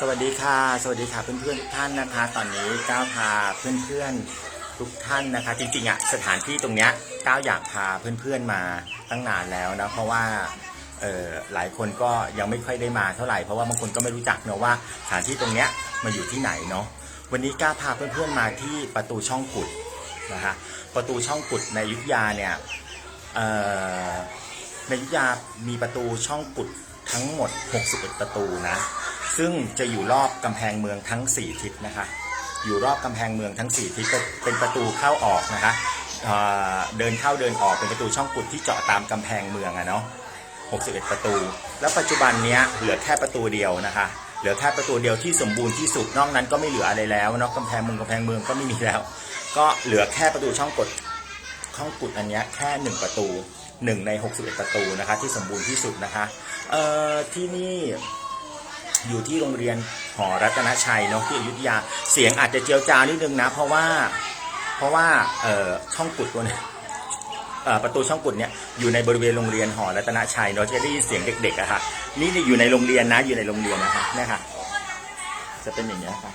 สวัสดีค่ะ สวัสดีค่ะเพื่อนๆทุกท่านนะคะ ตอนนี้ก้าวพาเพื่อนๆทุกท่านนะคะ จริงๆอะสถานที่ตรงเนี้ยก้าวอยากพาเพื่อนๆมาตั้งนานแล้วนะเพราะว่าเออหลายคนก็ยังไม่ค่อยได้มาเท่าไหร่เพราะว่าบางคนก็ไม่รู้จักเนอะว่าสถานที่ตรงเนี้ยมาอยู่ที่ไหนเนาะวันนี้ก้าวพาเพื่อนๆมาที่ประตูช่องกุดนะคะประตูช่องกุดในยุทธยาเนี่ยเออในยุทธยามีประตูช่องกุดทั้งหมด 61 ประตูนะ ซึ่งจะอยู่รอบกำแพงเมืองทั้ง 4 ทิศนะคะ อยู่รอบกำแพงเมืองทั้ง 4 ทิศเป็นประตูเข้าออกนะคะเเดินเข้าเดินออกเป็นประตูช่องกุดที่เจาะตามกำแพงเมืองอะเนาะ61 ประตู แล้วปัจจุบันเนี้ยเหลือแค่ประตูเดียวนะคะ เหลือแค่ประตูเดียวที่สมบูรณ์ที่สุด นอกนั้นก็ไม่เหลืออะไรแล้วเนาะกำแพงเมืองกำแพงเมืองก็ไม่มีแล้ว ก็เหลือแค่ประตูช่องกดช่องกุดอันนี้แค่ 1 ประตู 1 ใน 61 ประตูนะคะที่สมบูรณ์ที่สุดนะคะ เอ่อที่นี่ อยู่ที่โรงเรียนหอรัตนชัยเนาะที่อยุธยา เสียงอาจจะเจียวจาวนิดนึงนะ เพราะว่าเพราะว่าเอ่อช่องกุดตัวเนี้ยประตูช่องกุดเนี่ยอยู่ในบริเวณโรงเรียนหอรัตนชัยเนาะจะได้ยินเสียงเด็กๆอะค่ะนี่อยู่ในโรงเรียนนะอยู่ในโรงเรียนนะคะเนี่ยค่ะจะเป็นอย่างนี้ค่ะ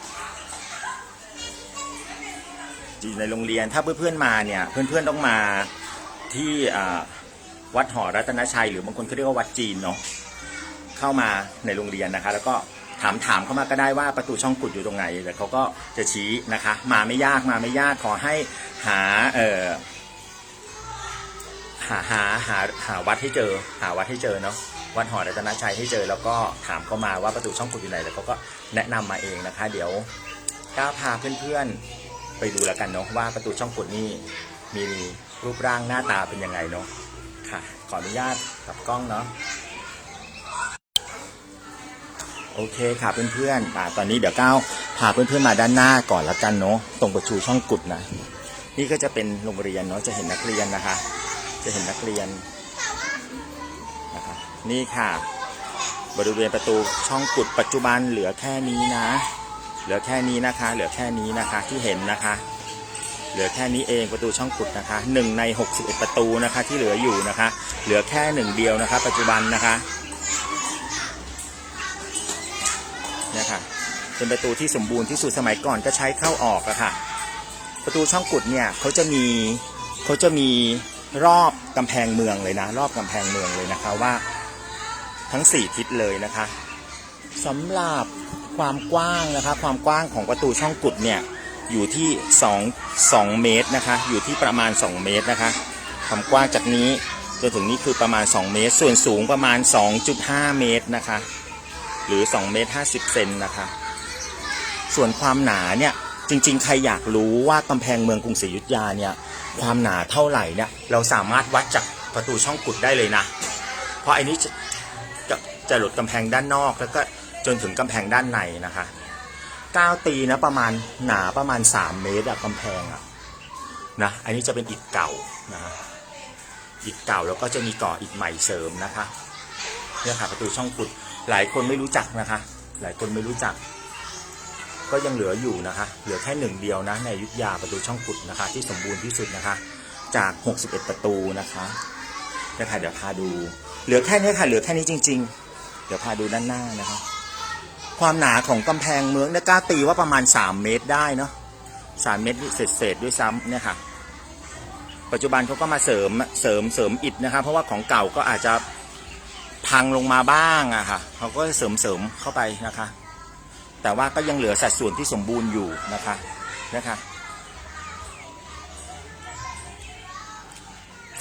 อยู่ในโรงเรียนถ้าเพื่อนๆมาเนี่ยเพื่อนๆต้องมาที่วัดหอรัตนชัย หรือบางคนเขาเรียกว่าวัดจีนเนาะ เข้ามาในโรงเรียนนะคะ แล้วก็ถามถามเข้ามาก็ได้ว่าประตูช่องกุดอยู่ตรงไหนแต่เขาก็จะชี้นะคะ มาไม่ยากมาไม่ยากขอให้หาเอ่อหาหาหาหาวัดให้เจอ หาวัดให้เจอเนาะวัดหอรัตนชัยให้เจอ แล้วก็ถามเข้ามาว่าประตูช่องกุดอยู่ไหนแล้วเขาก็แนะนำมาเองนะคะ เดี๋ยวก้าวพาเพื่อนๆไปดูแล้วกันเนาะว่าประตูช่องกุดนี่มีรูปร่างหน้าตาเป็นยังไงเนาะค่ะ ขออนุญาตกลับกล้องเนาะ โอเคค่ะเพื่อนๆอ่าตอนนี้เดี๋ยวก้าวพาเพื่อนๆมาด้านหน้าก่อนละกันเนาะตรงประตูช่องกุดนะนี่ก็จะเป็นโรงเรียนเนาะจะเห็นนักเรียนนะคะ จะเห็นนักเรียนนะคะนี่ค่ะ บริเวณประตูช่องกุดปัจจุบันเหลือแค่นี้นะ เหลือแค่นี้นะคะ เหลือแค่นี้นะคะที่เห็นนะคะ เหลือแค่นี้เองประตูช่องกุดนะคะหนึ่งใน61 ประตูนะคะที่เหลืออยู่นะคะ เหลือแค่หนึ่งเดียวนะคะ ปัจจุบันนะคะ เนี่ยค่ะ เป็นประตูที่สมบูรณ์ที่สุดสมัยก่อนก็ใช้เข้าออกอะค่ะ ประตูช่องกุดเนี่ยเขาจะมีเขาจะมีรอบกำแพงเมืองเลยนะ รอบกำแพงเมืองเลยนะคะว่า ทั้ง 4 ทิศเลยนะคะสำหรับความกว้างนะคะ ความกว้างของประตูช่องกุดเนี่ยอยู่ที่2 2เมตรนะคะ อยู่ที่ประมาณ 2 เมตรนะคะ ความกว้างจากนี้จนถึงนี้คือประมาณ 2 เมตร ส่วนสูงประมาณ 2.5 เมตรนะคะ หรือ2เมตร50เซนนะคะ ส่วนความหนาเนี่ยจริงๆ ใครอยากรู้ว่ากำแพงเมืองกรุงศรีอยุธยาเนี่ยความหนาเท่าไหร่เนี่ยเราสามารถวัดจากประตูช่องกุดได้เลยนะ เพราะอันนี้จะจะจะหลุดกำแพงด้านนอกแล้วก็จนถึงกำแพงด้านในนะคะก้าวตีนะประมาณหนาประมาณ 3 เมตรอะกำแพงอะนะอันนี้จะเป็นอิฐเก่านะอิฐเก่าแล้วก็จะมีก่ออิฐใหม่เสริมนะคะเนี่ยค่ะประตูช่องกุด หลายคนไม่รู้จักนะคะ หลายคนไม่รู้จัก ก็ยังเหลืออยู่นะคะ เหลือแค่หนึ่งเดียวนะ ในยุทธยาประตูช่องกุดนะคะ ที่สมบูรณ์ที่สุดนะคะ จาก 61 ประตูนะคะเนี่ยค่ะเดี๋ยวพาดู เหลือแค่นี้ค่ะ เหลือแค่นี้จริง ๆ เดี๋ยวพาดูด้านหน้านะคะความหนาของกำแพงเมืองเนี่ยกล้าตีว่าประมาณ 3 เมตรได้เนาะ3เมตรเศษๆด้วยซ้ำเนี่ยค่ะ ปัจจุบันเขาก็มาเสริมเสริมเสริมอิฐนะคะ เพราะว่าของเก่าก็อาจจะ พังลงมาบ้างอะค่ะเขาก็เสริมเสริมเข้าไปนะคะ แต่ว่าก็ยังเหลือสัดส่วนที่สมบูรณ์อยู่นะคะนะคะ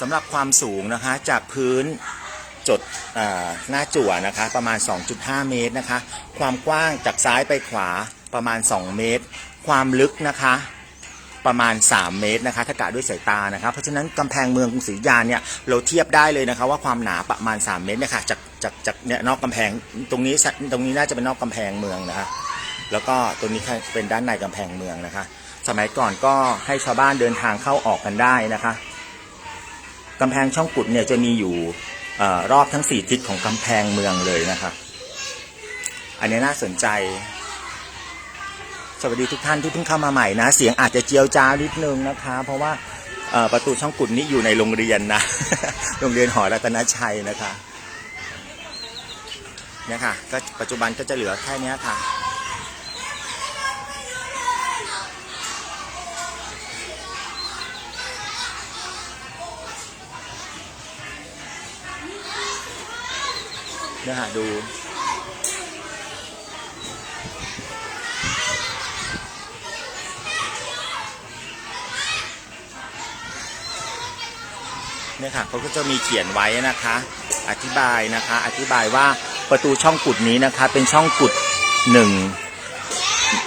สำหรับความสูงนะคะจากพื้นจดหน้าจั่วนะคะประมาณ 2.5 เมตรนะคะ ความกว้างจากซ้ายไปขวาประมาณ 2 เมตร ความลึกนะคะ ประมาณ 3 เมตรนะคะถ้ากะด้วยสายตานะคะเพราะฉะนั้นกำแพงเมืองกรุงศรีอยุธยาเนี่ยเราเทียบได้เลยนะคะว่าความหนาประมาณ 3 เมตรเนี่ยค่ะจากจากจากเนี่ยนอกกำแพงตรงนี้ตรงนี้น่าจะเป็นนอกกำแพงเมืองนะคะแล้วก็ตรงนี้เป็นด้านในกำแพงเมืองนะคะ สมัยก่อนก็ให้ชาวบ้านเดินทางเข้าออกกันได้นะคะกำแพงช่องกุดเนี่ยจะมีอยู่อรอบทั้ง 4 ทิศของกำแพงเมืองเลยนะคะ อันนี้น่าสนใจ สวัสดีทุกท่านที่เพิ่งเข้ามาใหม่นะ เสียงอาจจะเจียวจ้านิดนึงนะคะ เพราะว่าประตูช่องกุดนี้อยู่ในโรงเรียนนะ โรงเรียนหอรัตนชัยนะคะเนี่ยค่ะก็ปัจจุบันก็จะเหลือแค่นี้ค่ะ เนี่ยค่ะดู เนี่ยค่ะเขาก็จะมีเขียนไว้นะคะ อธิบายนะคะ อธิบายว่าประตูช่องกุดนี้นะคะ เป็นช่องกุดหนึ่ง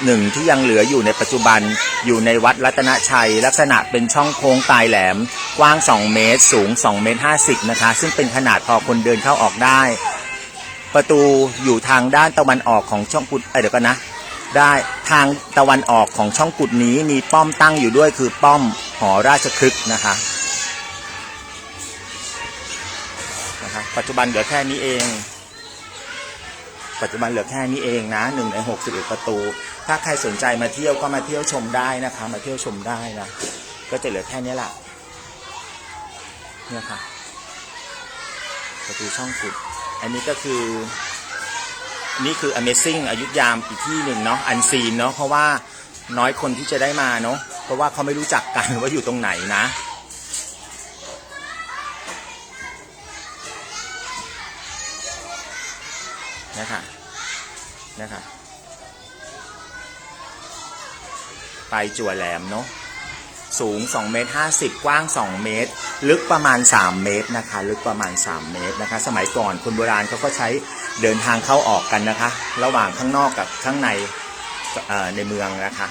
หนึ่งที่ยังเหลืออยู่ในปัจจุบันอยู่ในวัดรัตนชัย ลักษณะเป็นช่องโค้งปลายแหลม กว้าง 2 เมตร สูง 2 เมตร 50 นะคะ ซึ่งเป็นขนาดพอคนเดินเข้าออกได้ ประตูอยู่ทางด้านตะวันออกของช่องกุดเเดี๋ยวกันนะ ได้ทางตะวันออกของช่องกุดนี้มีป้อมตั้งอยู่ด้วยคือป้อมหอราชครึกนะคะ นะคะปัจจุบันเหลือแค่นี้เอง ปัจจุบันเหลือแค่นี้เองนะหนึ่งในหกสิบเอ็ดประตู ถ้าใครสนใจมาเที่ยวก็มาเที่ยวชมได้นะคะ มาเที่ยวชมได้นะ ก็จะเหลือแค่นี้แหละเนี่ยค่ะ ประตูช่องกุด อันนี้ก็คือ นี่คือ Amazing อยุธยามอีกที่หนึ่งเนาะ อันซีนเนาะ เพราะว่าน้อยคนที่จะได้มาเนาะ เพราะว่าเขาไม่รู้จักกันว่าอยู่ตรงไหนนะ นะคะนะคะไปจั่วแหลมเนาะสูง2เมตร50 กว้าง 2 เมตร ลึกประมาณ 3 เมตรนะคะ ลึกประมาณ 3 เมตรนะคะ สมัยก่อนคนโบราณเขาก็ใช้เดินทางเข้าออกกันนะคะ ระหว่างข้างนอกกับข้างในในเมืองนะคะ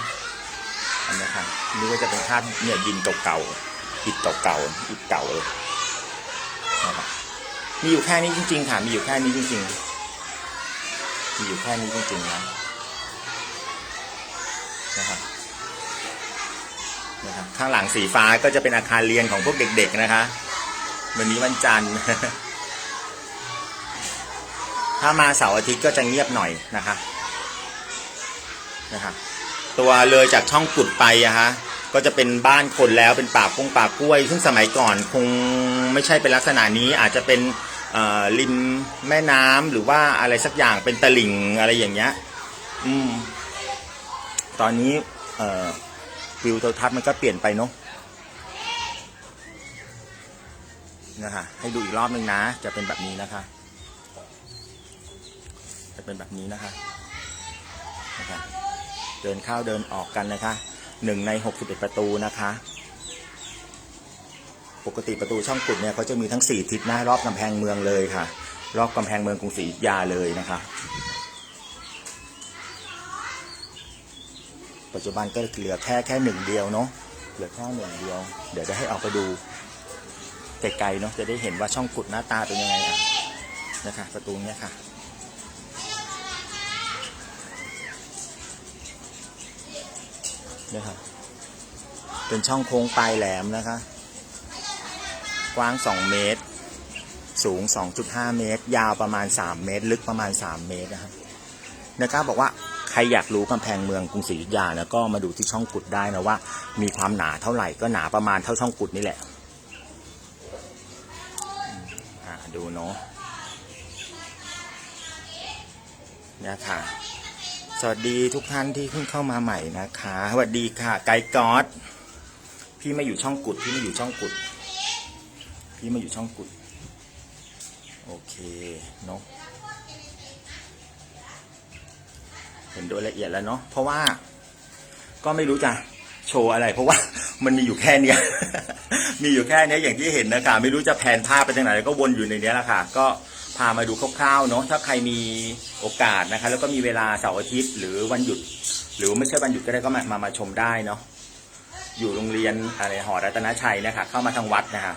อันนี้ค่ะนี่ก็จะเป็นภาพเนี่ยดินเก่าๆอิฐเก่าๆอิฐเก่าเลยนะครับมีอยู่แค่นี้จริงๆค่ะมีอยู่แค่นี้จริงๆ มีอยู่แค่นี้จริงๆนะนะครับนะครับข้างหลังสีฟ้าก็จะเป็นอาคารเรียนของพวกเด็ก ๆนะคะ วันนี้วันจันทร์ ถ้ามาเสาร์อาทิตย์ก็จะเงียบหน่อยนะคะนะคะตัวเลยจากช่องกุดไปอะฮะก็จะเป็นบ้านคนแล้วเป็นป่าปงป่ากล้วย ซึ่งสมัยก่อนคงไม่ใช่เป็นลักษณะนี้อาจจะเป็น ริมแม่น้ำหรือว่าอะไรสักอย่างเป็นตลิ่งอะไรอย่างเงี้ย อืม ตอนนี้ เอ่อวิวโทรทัศน์มันก็เปลี่ยนไปเนาะนะคะให้ดูอีกรอบหนึ่งนะ จะเป็นแบบนี้นะคะ จะเป็นแบบนี้นะคะนะคะ เดินเข้าเดินออกกันนะคะหนึ่งในหกสิบเอ็ดประตูนะคะ ปกติประตูช่องกุดเนี่ยเขาจะมีทั้งสี่ทิศนะรอบกำแพงเมืองเลยค่ะ รอบกำแพงเมืองกรุงศรีอยุธยาเลยนะคะ ปัจจุบันก็เหลือแค่แค่หนึ่งเดียวเนาะเหลือแค่หนึ่งเดียว เดี๋ยวจะให้ออกไปดูไกลๆเนาะจะได้เห็นว่าช่องกุดหน้าตาเป็นยังไงอะนะคะประตูเนี้ยค่ะเนี่ยค่ะเป็นช่องโค้งปลายแหลมนะคะ กว้าง 2 เมตร สูง 2.5 เมตร ยาวประมาณ 3 เมตร ลึกประมาณ 3 เมตรนะครับนะครับบอกว่าใครอยากรู้กำแพงเมืองกรุงศรีอยุธยานะก็มาดูที่ช่องกุดได้นะว่า มีความหนาเท่าไหร่ก็หนาประมาณเท่าช่องกุดนี่แหละดูเนาะเนี่ยค่ะ สวัสดีทุกท่านที่เพิ่งเข้ามาใหม่นะคะ สวัสดีค่ะ ไกด์กอดพี่มาอยู่ช่องกุด พี่มาอยู่ช่องกุด พี่มาอยู่ช่องกุด โอเคเนาะเห็นโดยละเอียดแล้วเนาะเพราะว่า ก็ไม่รู้จะโชว์อะไร เพราะว่ามันมีอยู่แค่เนี้ย มีอยู่แค่เนี้ยอย่างที่เห็นนะคะไม่รู้จะแผนภาพไปทางไหนก็วนอยู่ในเนี้ยแหละค่ะ ก็พามาดูคร่าวๆเนาะถ้าใครมีโอกาสนะคะ แล้วก็มีเวลาเสาร์อาทิตย์ หรือวันหยุด หรือไม่ใช่วันหยุดก็ได้ก็มามามาชมได้เนาะอยู่โรงเรียนอะไรหอรัตนชัยนะคะเข้ามาทางวัดนะคะ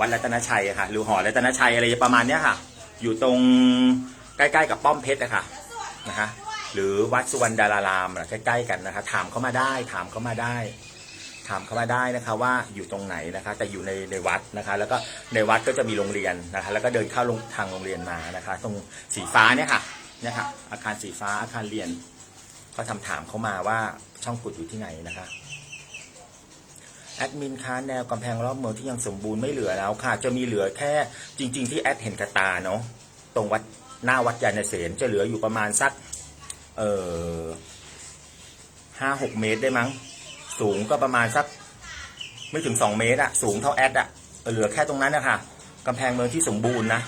วัดรัตนชัยค่ะหรือหอรัตนชัยอะไรประมาณเนี้ยค่ะ อยู่ตรงใกล้ๆกับป้อมเพชรอะคะนะคะหรือวัดสุวรรณดารารามอใกล้ๆกันนะคะ ถามเข้ามาได้ ถามเข้ามาได้ ถามเข้ามาได้นะคะว่าอยู่ตรงไหนนะคะ แต่อยู่ในในวัดนะคะ แล้วก็ในวัดก็จะมีโรงเรียนนะคะ แล้วก็เดินเข้าลงทางโรงเรียนมานะคะ ตรงสีฟ้าเนี่ยค่ะเนี่ยค่ะอาคารสีฟ้าอาคารเรียน ก็ทำถามเข้ามาว่าช่องกุดอยู่ที่ไหนนะคะ แอดมินคะแนวกำแพงรอบเมืองที่ยังสมบูรณ์ไม่เหลือแล้วค่ะ จะมีเหลือแค่จริง ๆ ที่แอดเห็นกระตาเนาะตรงวัดหน้าวัดยานเสนจะเหลืออยู่ประมาณสัก เออห้าหกเมตรได้มั้ง สูงก็ประมาณสัก ไม่ถึงสองเมตรอะสูงเท่าแอดอะเหลือแค่ตรงนั้นนะคะกำแพงเมืองที่สมบูรณ์นะ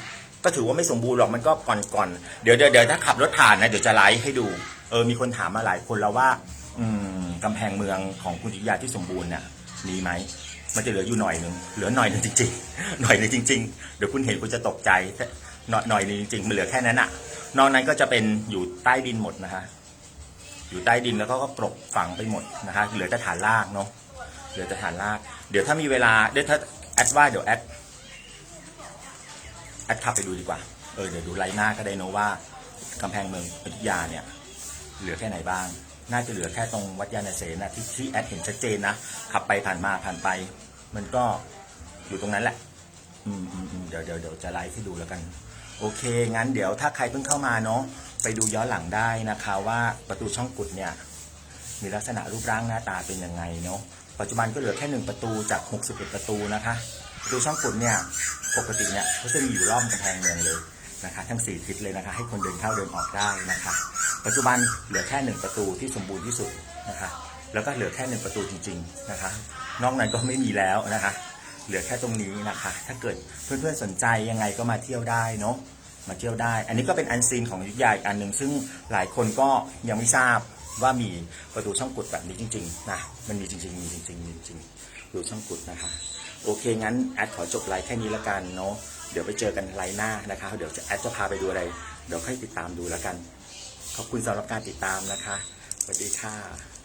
ก็ถือว่าไม่สมบูรณ์หรอกมันก็ก่อนก่อนเดี๋ยวเดี๋ยวเดี๋ยวถ้าขับรถผ่านนะเดี๋ยวจะไลฟ์ให้ดูเออมีคนถามมาหลายคนแล้วว่า อืมกำแพงเมืองของคุณจิยาที่สมบูรณ์เนี่ย มีไหม มันจะเหลืออยู่หน่อยหนึ่งเหลือหน่อยหนึ่งจริงๆ หน่อยหนึ่งจริง ๆ เดี๋ยวคุณเห็นคุณจะตกใจหน่อยหน่อยนึงจริงๆมันเหลือแค่นั้นอะนอกนั้นก็จะเป็นอยู่ใต้ดินหมดนะคะ อยู่ใต้ดินแล้วก็ก็กลบฝังไปหมดนะคะ เหลือแต่ฐานรากเนาะ เหลือแต่ฐานราก เดี๋ยวถ้ามีเวลา เดี๋ยวถ้าแอดว่าเดี๋ยวแอดแอดขับไปดูดีกว่า เออเดี๋ยวดูไลน์หน้าก็ได้เนะว่ากำแพงเมืองอยุธยาเนี่ย เหลือแค่ไหนบ้าง น่าจะเหลือแค่ตรงวัดยาณเสนนะที่ที่แอดเห็นชัดเจนนะขับไปผ่านมาผ่านไป มันก็อยู่ตรงนั้นแหละ อืมอืมอืมเดี๋ยวเดี๋ยวเดี๋ยวจะไลฟ์ให้ดูแล้วกัน โอเค งั้นเดี๋ยวถ้าใครเพิ่งเข้ามาเนาะไปดูย้อนหลังได้นะคะว่าประตูช่องกุดเนี่ย มีลักษณะรูปร่างหน้าตาเป็นยังไงเนาะปัจจุบันก็เหลือแค่หนึ่งประตูจาก 61 ประตูนะคะประตูช่องกุดเนี่ยปกติเนี่ยเขาจะมีอยู่รอบกำแพงเมืองเลยนะคะ ทั้ง 4 ทิศเลยนะคะ ให้คนเดินเข้าเดินออกได้นะคะ ปัจจุบันเหลือแค่หนึ่งประตูที่สมบูรณ์ที่สุดนะคะแล้วก็เหลือแค่หนึ่งประตูจริงๆนะคะ นอกนั้นก็ไม่มีแล้วนะคะ เหลือแค่ตรงนี้นะคะ ถ้าเกิดเพื่อนๆสนใจยังไงก็มาเที่ยวได้เนาะมาเที่ยวได้ อันนี้ก็เป็นอันซีนของยุทธยาอีกอันหนึ่งซึ่งหลายคนก็ยังไม่ทราบว่ามีประตูช่องกุดแบบนี้จริงๆนะมันมีจริงๆมีจริงๆมีจริงๆประตูช่องกุดนะคะ โอเคงั้นแอดขอจบไลฟ์แค่นี้ละกันเนาะเดี๋ยวไปเจอกันไลฟ์หน้านะคะ เดี๋ยวจะแอดจะพาไปดูอะไร เดี๋ยวค่อยติดตามดูแล้วกัน ขอบคุณสำหรับการติดตามนะคะสวัสดีค่ะ